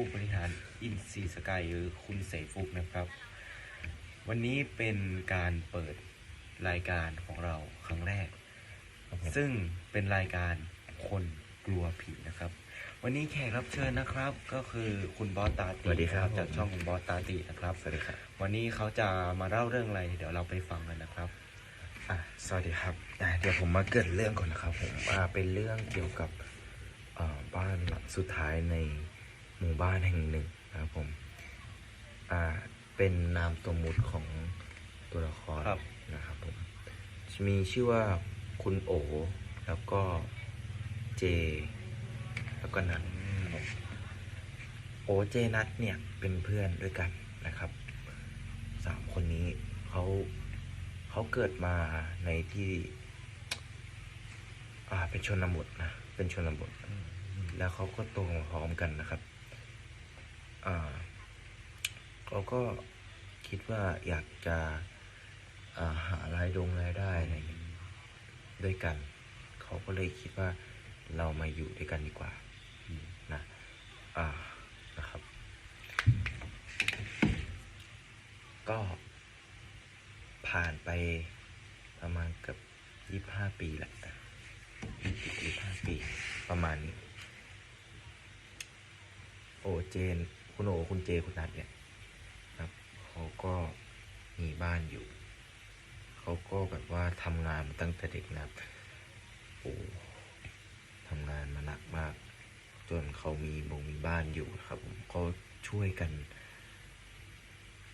ผู้บริหารอินซีสกายหรือคุณเสฟุกนะครับ วันนี้เป็นการเปิดรายการของเราครั้งแรก ซึ่งเป็นรายการคนกลัวผีนะครับ วันนี้แขกรับเชิญนะครับ ก็คือคุณบอสตาติสวัสดีครับ จากผมช่องของบอสตาตินะครับ สวัสดีครับ วันนี้เขาจะมาเล่าเรื่องอะไร เดี๋ยวเราไปฟังกันนะครับ อะสวัสดีครับอะเดี๋ยวผมมาเกริดเรื่องก่อนนะครับผมอ่าเป็นเรื่องเกี่ยวกับอ่าบ้านหลังสุดท้ายใน หมู่บ้านแห่งหนึ่งนะครับผม อ่า เป็นนามสมมุติของตัวละครครับ นะครับผม มีชื่อว่าคุณโอ แล้วก็เจ แล้วก็นัทครับผมโอเจนัทเนี่ยเป็นเพื่อนด้วยกันนะครับสามคนนี้เขาเขาเกิดมาในที่ อ่าเป็นชนบทนะเป็นชนบท แล้วเขาก็โตมาพร้อมกันนะครับอ่า เขาก็คิดว่าอยากจะาหารายดงรายได้อะไรอย่างนี้ด้วยกัน เขาก็เลยคิดว่าเรามาอยู่ด้วยกันดีกว่านะอ่านะครับ ก็ผ่านไปประมาณเกือบยี่ห้าปีแหละยี่ห้าปี ประมาณนี้ โอเจน คุณโอคุณเจคุณนัทเนี่ยครับเขาก็มีบ้านอยู่ เขาก็แบบว่าทำงานมาตั้งแต่เด็กนะครับโอ้ทำงานมาหนักมาก จนเขามีบงมีบ้านอยู่ครับผมเขาช่วยกัน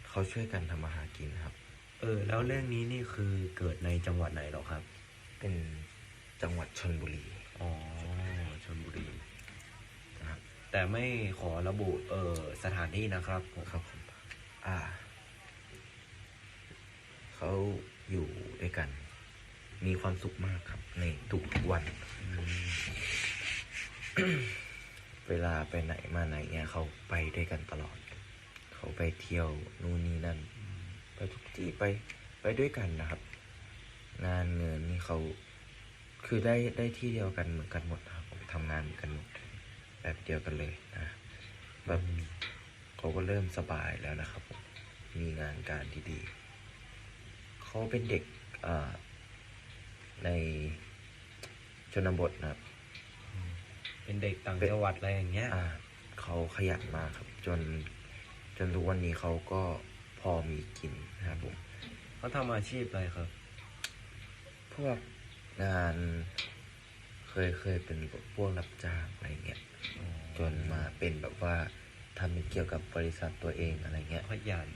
เขาช่วยกันทำมาหากินครับ เออ แล้วเรื่องนี้นี่คือเกิดในจังหวัดไหนหรอครับ เป็นจังหวัดชนบุรี อ๋อชลบุรีนะครับ แต่ไม่ขอระบุเออสถานที่นะครับผมครับผมอ่า เขาอยู่ด้วยกัน มีความสุขมากครับ ในทุกวัน เวลาไปไหนมาไหนเนี่ยเขาไปด้วยกันตลอด เขาไปเที่ยวนู่นนี่นั่น ไปทุกที่ไปไปด้วยกันนะครับ งานเงินนี่เขาคือได้ได้ที่เดียวกันเหมือนกันหมดนะครับผมทำงานเหมือนกันหมด แบบเดียวกันเลยนะแบบเขาก็เริ่มสบายแล้วนะครับผมมีงานการที่ดีเขาเป็นเด็กอ่าในชนบทนะครับ เป็นเด็กต่างจังหวัดอะไรอย่างเงี้ยอ่าเขาขยันมากครับ จนจนทุกวันนี้เขาก็พอมีกินนะครับผมเขาทำอาชีพอะไรครับ พวกงาน เคยเคยเป็นพวกรับจ้างอะไรเงี้ยจนมาเป็นแบบว่าทำเป็นเกี่ยวกับบริษัทตัวเองอะไรเงี้ยขยัน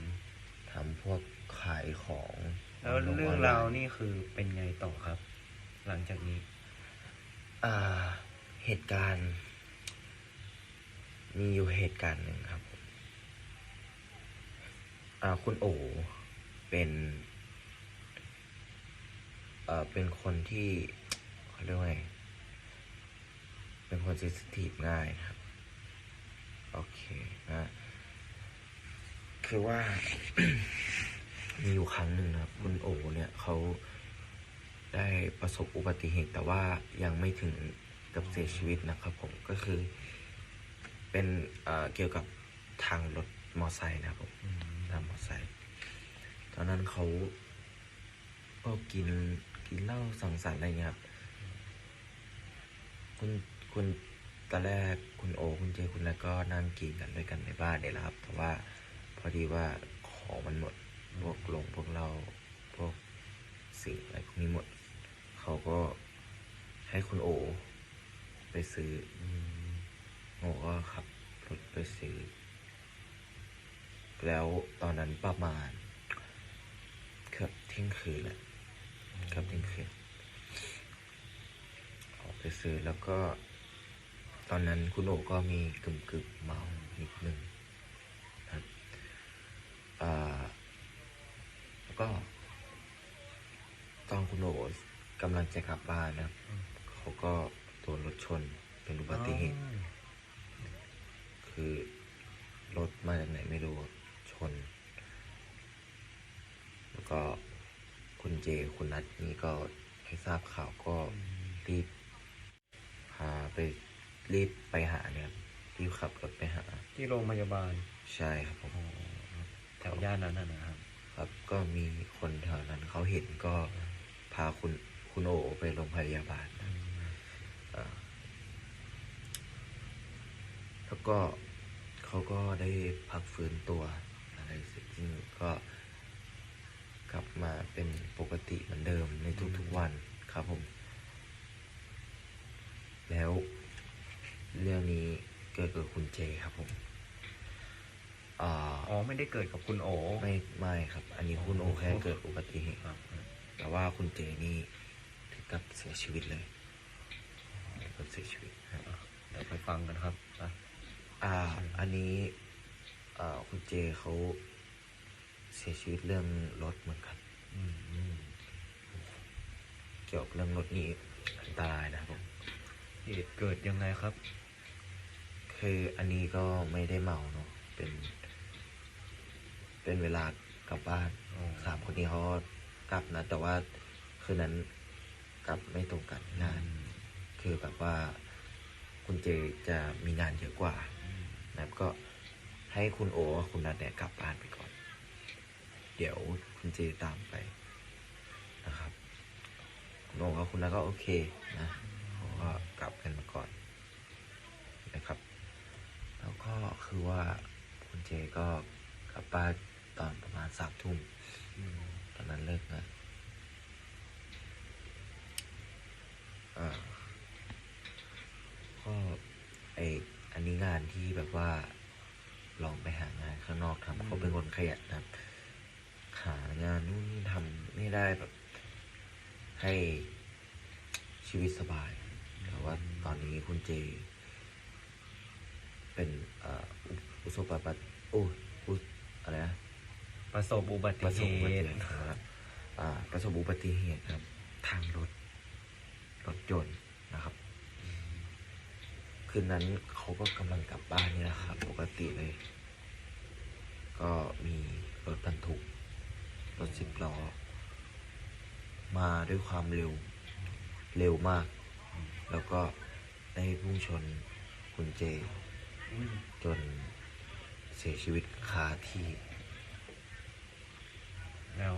ทำพวกขายของ แล้วเรื่องราวนี่คือเป็นไงต่อครับ หลังจากนี้ อ่า เหตุการณ์ มีอยู่เหตุการณ์หนึ่งครับผมอ่าคุณโอเป็นเอ่อเป็นคนที่เขาเรียกว่าไง เป็นคนเซนซิทีฟง่ายนะครับ โอเคนะ คือว่า มีอยู่ครั้งหนึ่งนะครับ คุณโอเนี่ยเขาได้ประสบอุบัติเหตุแต่ว่ายังไม่ถึงกับเสียชีวิตนะครับผมก็คือเป็นเเกี่ยวกับทางรถมอไซค์นะครับผมทางมอไซค์ตอนนั้นเขาก็กินกินเหล้าสังสรรค์อะไรเงี้ยครับคุณ คุณตอนแรกคุณโอคุณเจคุณแล้วก็นั่งกินกันด้วยกันในบ้านเนี่ยแหละครับ แต่ว่าพอดีว่าของมันหมดพวกลงพวกเราพวกสิ่งอะไรพวกนี้หมด เขาก็ให้คุณโอ ไปซื้ออโอก็ขับรถไปซื้อ แล้วตอนนั้นประมาณเกือบเที่ยงคืนแหละเกือบเที่ยงคืนออกไปซื้อแล้วก็ ตอนนั้นคุณโอก็มีกึ่มกึ่มๆเมานิดนึงครับอ่าแล้วก็ ตอนคุณโอกำลังจะกลับบ้านนะครับเขาก็โดนรถชนเป็นอุบัติเหตุ คือรถมาจากไหนไม่รู้ชน แล้วก็คุณเจคุณนัทนี่ก็ให้ทราบข่าวก็รีบพาไป รีบไปหาเนี่ยครับที่ขับรถไปหา ที่โรงพยาบาลใช่ครับผมโอ้แถวย่านนั้นน่ะนะครับ ครับ ก็มีคนแถวนั้นเขาเห็นก็พาคุณคุณโอไปโรงพยาบาลนะอ่าแล้วก็เขาก็ได้พักฟื้นตัวอะไรเสร็จซึ่งก็ กลับมาเป็นปกติเหมือนเดิมในทุกๆวันครับผม แล้วเรื่องนี้เกิดกับคุณเจครับผมอ่าอ๋อไม่ได้เกิดกับคุณโอไม่ไม่ครับ อันนี้คุณโอแค่เกิดอุบัติเหตุครับ แต่ว่าคุณเจนี่ถึงกับเสียชีวิตเลยถึงกับเสียชีวิตครับเดี๋ยวไปฟังกันครับอะอ่าอันนี้อ่าคุณเจเขาเสียชีวิตเรื่องรถเหมือนกันอืมอืมเกี่ยวกับเรื่องรถนี่อันตรายนะครับผมเหตุเกิดยังไงครับ คืออันนี้ก็ไม่ได้เมาเนาะเป็น เป็นเวลากลับบ้านอ๋อสามคนนี้เขาก็กลับนะ แต่ว่าคืนนั้นกลับไม่ตรงกันงาน คือแบบว่า คุณเจจะมีงานเยอะกว่าอืมนะครับก็ให้คุณโอกับคุณนัทเนี่ยกลับบ้านไปก่อน เดี๋ยวคุณเจตามไปนะครับคุณโอกับคุณนัทก็โอเคนะเขาก็กลับกันมาก่อนนะครับแล้วก็ คือว่าคุณเจก็กลับบ้านตอนประมาณสามทุ่มตอนนั้นเลิกงานอ่าก็ไออันนี้งานที่แบบว่า ลองไปหางานข้างนอกทำเขาเป็นคนขยันนะหางานนู่นนี่ทำไม่ได้แบบ ให้ชีวิตสบาย แต่ว่าตอนนี้คุณเจ เป็นเอ่ออุอุสบปัตโอ้อุอะไรนะประสบอุบัติประสเหบอุบัติตุเหตุครับอ่าประสบอุบัติเหตุครับ ทางรถ รถยนต์นะครับ คืนนั้นเขาก็กำลังกลับบ้านนี่แหละครับ ปกติเลย ก็มีรถบรรทุก รถสิบล้อ มาด้วยความเร็ว เร็วมาก แล้วก็ได้พุ่งชนคุณเจอืม จนเสียชีวิตคาที่ แล้ว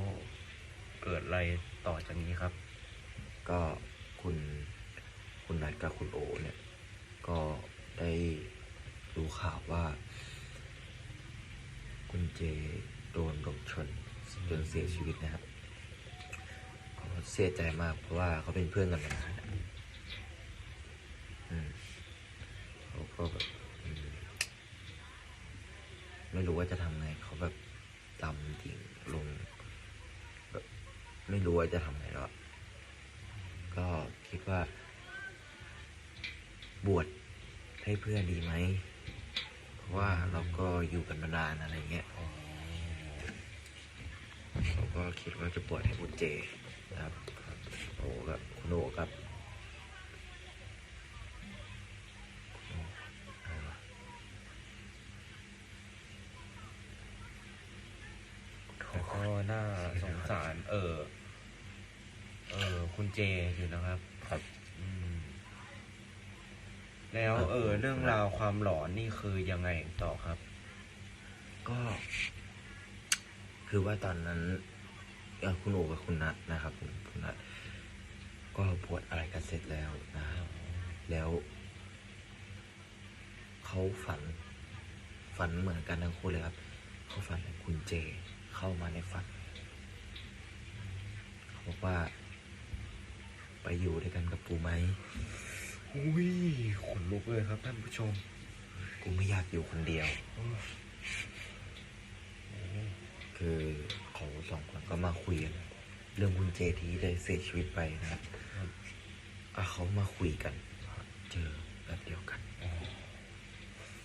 เกิดอะไรต่อจากนี้ครับ ก็คุณคุณนัทกับคุณโอเนี่ย ก็ได้รู้ข่าวว่า คุณเจโดนรถชนจนเสียชีวิตนะครับก็เสียใจมากเพราะว่าเขาเป็นเพื่อนกันมานานอะอืมเขาก็แบบ ไม่รู้ว่าจะทำไงเขาแบบดำดิ่งลงแบบไม่รู้ว่าจะทำไงแล้วก็คิดว่า บวชให้เพื่อนดีไหมเพราะว่าเราก็อยู่กันมานานอะไรเงี้ยเราก็คิดว่าจะบวชให้คุณเจนะครับโอ้กับคุณโอกับคุณโออะไรวะ แล้วก็ น่าสงสาร เออ เออ คุณเจอยู่นะครับ ครับ อืม แล้ว เออ เรื่องราวความหลอนนี่คือยังไงต่อครับ ก็ คือว่าตอนนั้นเอ่อคุณโอกับคุณนัทนะครับผมคุณนัทก็บวชอะไรกันเสร็จแล้วนะครับแล้ว เขาฝัน ฝันเหมือนกันทั้งคู่เลยครับ เขาฝันเห็นคุณเจ เข้ามาในฝันเขาบอกว่า ไปอยู่ด้วยกันกับกูไหมอุ้ยขนลุกเลยครับท่านผู้ชม กูไม่อยากอยู่คนเดียว คือเขาสองคนก็มาคุยกันเรื่องคุณเจที่ได้เสียชีวิตไปนะครับครับอะเขามาคุยกัน เจอแบบเดียวกัน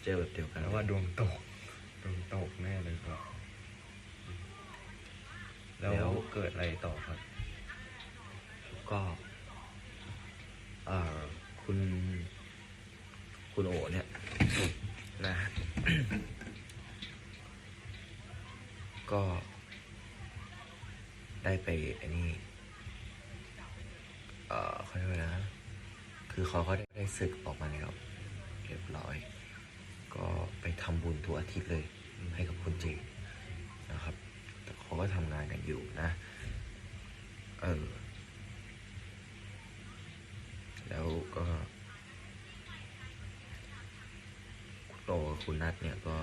เจอแบบเดียวกัน แล้วว่าดวงตก ดวงตกแน่เลยครับ แล้วเกิดอะไรต่อครับ ก็คุณ คุณโอเนี่ยนะ ก็ ได้ไปอันนี้ เอ่อเขาเรียกว่าอะไรนะ คือเขาก็ได้ศึกออกมาแล้วเรียบร้อย ก็ไปทำบุญทุกอาทิตย์เลย ให้กับคุณเจ ก็ทำงานกันอยู่นะ เออ แล้วก็คุณโตคุณนัทเนี่ยก็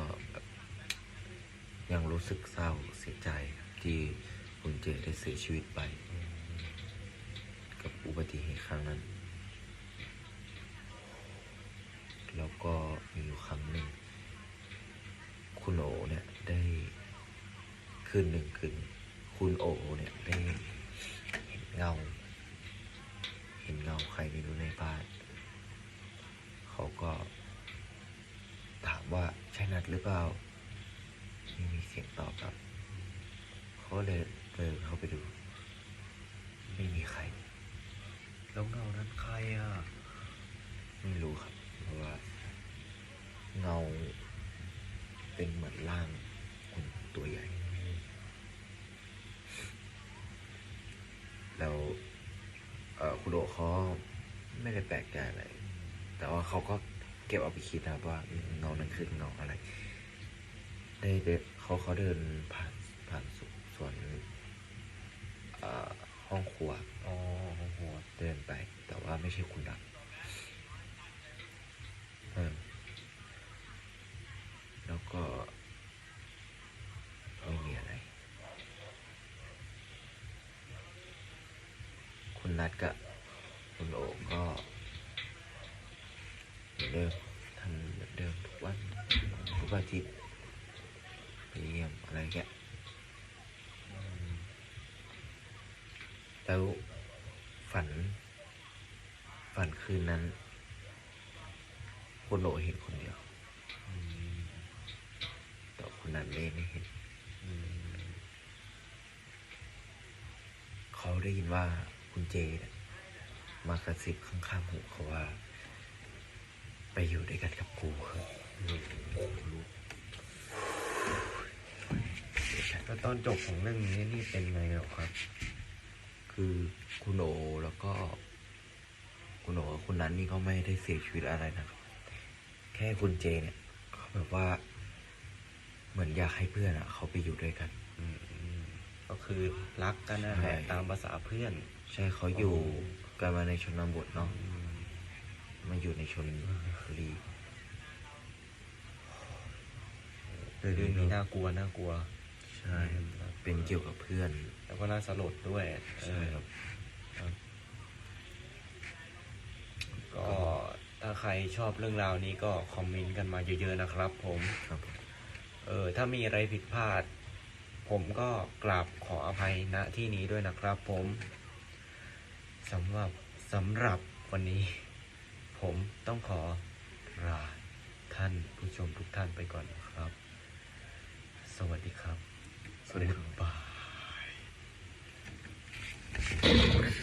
ยังรู้สึกเศร้าเสียใจที่คุณเจได้เสียชีวิตไป กับอุบัติเหตุครั้งนั้น แล้วก็มีอยู่ครั้งหนึ่งคุณโอ้ คืนหนึ่งคืนคุณโอเนี่ยได้เห็นเงา เห็นเงาใครไม่รู้ในบ้าน เขาก็ ถามว่าใช่นัดหรือเปล่าไม่มีเสียงตอบรับเขาเลยเดินเข้าไปดู ไม่มีใคร แล้วเงานั้นใครอะ ไม่รู้ครับ เพราะว่า เงาเป็นเหมือนร่างคนตัวใหญ่ แล้วเอ่อคุณ โอเขาไม่ได้แปลกใจอะไร แต่ว่าเขาก็เก็บเอาไปคิดนะครับว่าเงานั้นคือเงาอะไรได้เดินเขาเขาเดินผ่านผ่านสุส่วนเอ่อห้องครัวอ๋อโอ้โหเดินไป แต่ว่าไม่ใช่คุณดับเออแล้วก็ไม่มีอะไร คุณนัดกับคุณโอ ก็เหมือนเดิมทำเหมือนเดิมทุกวันทุกอาทิตย์ไปเยี่ยมอะไรแกแล้วฝัน ฝันคืนนั้นคุณโอเห็นคนเดียวแต่คุณนันไม่ไม่เห็นเขาได้ยินว่าคุณเจเนี่ย มากระซิบข้างๆหูเขาว่า ไปอยู่ด้วยกันกับกูเถอะเดี๋ยวฉันแล้วตอนจบของเรื่องนี้นี่เป็นไงหรอครับ คือคุณโอแล้วก็ คุณโอกับคุณนันนี่ก็ไม่ได้เสียชีวิตอะไรนะครับ แค่คุณเจเนี่ยเขาแบบว่า เหมือนอยากให้เพื่อนอะเขาไปอยู่ด้วยกัน อืมอืมก็คือรักกันนะแหละใช่ตามภาษาเพื่อน ใช่เขาอยู่ กันมาในชนบทเนาะอืมมาอยู่ในชนบุรีเรื่องนี้น่ากลัวน่ากลัว ใช่เป็นเกี่ยวกับเพื่อน แล้วก็น่าสลดด้วยใช่ครับก็ถ้าใครชอบเรื่องราวนี้ก็คอมเมนต์กันมาเยอะๆนะครับ ผมครับผมเออถ้ามีอะไรผิดพลาด ผมก็กราบขออภัยณที่นี้ด้วยนะครับผม สำหรับสำหรับวันนี้ ผมต้องขอลาท่านผู้ชมทุกท่านไปก่อนนะครับ สวัสดีครับ สวัสดีครับบาย